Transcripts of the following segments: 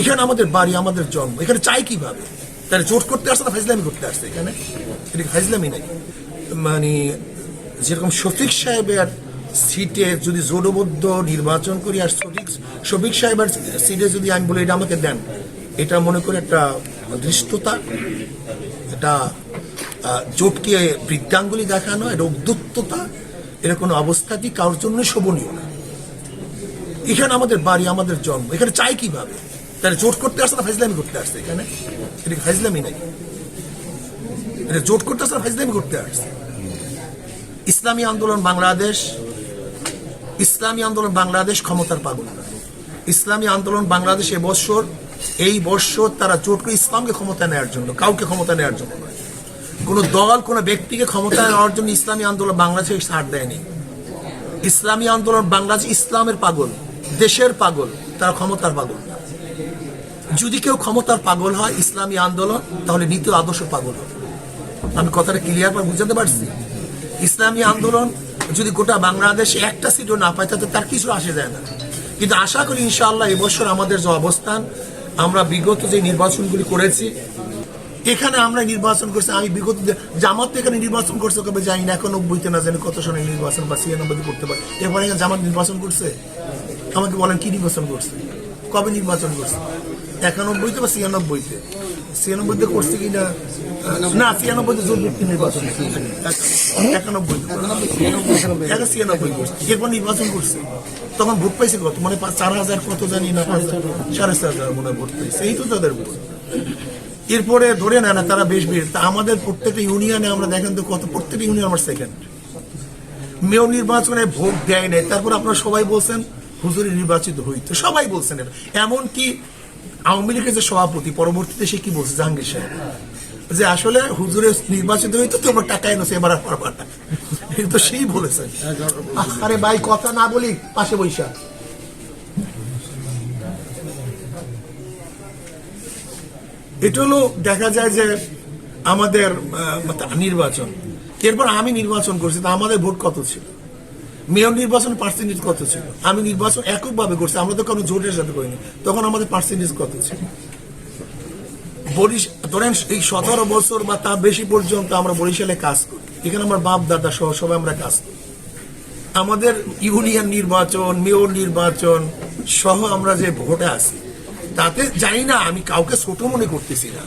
এখানে আমাদের বাড়ি, আমাদের জন্ম। এখানে চাই কীভাবে? তাহলে জোট করতে আসছে না, ফাইজলামি করতে আসছে এখানে? এটা ফাইজলামি নাকি মানে যেরকম শফিক সাহেবের সিটে যদি জোটবদ্ধ নির্বাচন করি আর শফিক শফিক সাহেবের সিটে যদি আমি বলি, এটা আমাকে দেন। এটা মনে করি একটা দৃষ্টতা এটা জোটকে বৃদ্ধাঙ্গুলি দেখানো, এটা উদ্যুক্ততা এটা কোনো অবস্থাতেই কারোর জন্য শোভনীয় না। এখানে আমাদের বাড়ি, আমাদের জন্ম। এখানে চাই কীভাবে? তাহলে জোট করতে আসছে না ফাইজলামি করতে আসছে এখানে? এটা ফাইজলামি নাকি? এটা জোট করতে আসছে না ফাইজলামি করতে আসছে? ইসলামী আন্দোলন বাংলাদেশ, ইসলামী আন্দোলন বাংলাদেশ ক্ষমতার পাগল। ইসলামী আন্দোলন বাংলাদেশ এবছর, এই বৎসর তারা জোট করে ইসলামকে ক্ষমতা নেওয়ার জন্য, কাউকে ক্ষমতা নেওয়ার জন্য নয়। কোন দল, কোন ব্যক্তিকে ক্ষমতা নেওয়ার জন্য ইসলামী আন্দোলন বাংলাদেশে ছাড় দেয়নি। ইসলামী আন্দোলন বাংলাদেশ ইসলামের পাগল, দেশের পাগল, তারা ক্ষমতার পাগল। যদি কেউ ক্ষমতার পাগল হয়, ইসলামী আন্দোলন, তাহলে নীতি আদর্শ পাগল হবে। আমি কথাটা ক্লিয়ার করে বুঝাতে পারছি? ইসলামী আন্দোলন যদি গোটা বাংলাদেশে একটা সিটও না পায়, তাতে তার কিছু আসে যায় না। কিন্তু আশা করি ইনশাআল্লাহ এবছর আমাদের যে অবস্থান, আমরা বিগত যে নির্বাচনগুলি করেছি, এখানে আমরা নির্বাচন করছি, আমি বিগত জামাত তো এখানে নির্বাচন করছে, কবে জানি না একানব্বইতে না জানি কত সনে নির্বাচন বা ছিয়ানব্বইতে করতে পারে। এরপরে এখানে জামাত নির্বাচন করছে? আমাকে বলেন কি নির্বাচন করছে? কবে নির্বাচন করছে? একানব্বইতে বা ছিয়ানব্বইতে? ছিয়ানব্বইতে করছে কি না? না, ছিয়ানব্বইতে জোর ব্যক্তি নির্বাচন একানব্বই এখন ছিয়ানব্বই করছে। এরপর নির্বাচন করছে। তখন ভোট পাইছে কত? মানে চার হাজার কত জানি না সাড়ে চার হাজার মনে ভোট পাইছে। এই তো তাদের ভোট। এরপরে ধরে নেয় না, তারা বেশ বেশ তা আমাদের প্রত্যেকটা ইউনিয়নে আমরা দেখেন তো কত প্রত্যেকটা ইউনিয়ন আমার সেকেন্ড মেয়র নির্বাচনে ভোট দেয় নাই। তারপর আপনারা সবাই বলছেন হুজুরি নির্বাচিত হইতো সবাই বলছেন এটা। এমনকি আওয়ামী লীগের যে সভাপতি, পরবর্তীতে সে কি বলছে, জাহাঙ্গীর সাহেব? যে আসলে হুজুরে নির্বাচিত হইতো তোমরা টাকা এনেছে এবার আর পারবা না। এটা তো সেই বলেছেন আরে ভাই, কথা না বলি, পাশে বৈশা। এটা হলো, দেখা যায় যে আমাদের নির্বাচন। এরপর আমি নির্বাচন করছি, তা আমাদের ভোট কত ছিল? মেয়র নির্বাচন পার্সেন্টেজ কত ছিল? আমি নির্বাচন এককভাবে করছি, আমরা তো কোনো জোটের সাথে করিনি। তখন আমাদের পার্সেন্টেজ কত ছিল? বরিশ ধরেন এই সতেরো বছর বা তার বেশি পর্যন্ত আমরা বরিশালে কাজ করি। এখানে আমার বাপ, দাদা সহ সবাই আমরা কাজ করি। আমাদের ইউনিয়ন নির্বাচন, মেয়র নির্বাচন সহ আমরা যে ভোটে আছি, তাতে জানি না, আমি কাউকে ছোট মনে করতেছি না।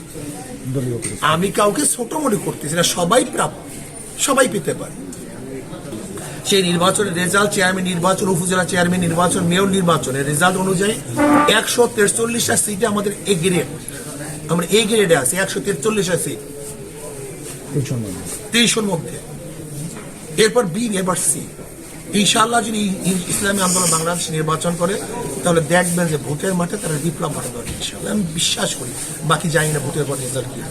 আমি কাউকে ছোট মনে করতেছি না, সবাই প্রাপ্য, সবাই পেতে পারে। সেই নির্বাচনের রেজাল্ট চেয়ারম্যান নির্বাচন উপজেলা চেয়ারম্যান নির্বাচন মেয়র নির্বাচনের রেজাল্ট অনুযায়ী একশো তেরচল্লিশটা সিটে আমাদের এ গ্রেড আমরা এ গ্রেডে আছি একশো তেরচল্লিশটা সিট। তেইশের মধ্যে। এরপর বি এবার সি। ইনশাআল্লাহ যদি ইসলামী আন্দোলন বাংলাদেশ নির্বাচন করে তাহলে দেখবেন যে ভোটের মাঠে তারা বিপ্লব ঘটাতে পারবে ইনশাআল্লাহ। আমি বিশ্বাস করি বাকি জানি না ভোটের পর রেজাল্ট কি।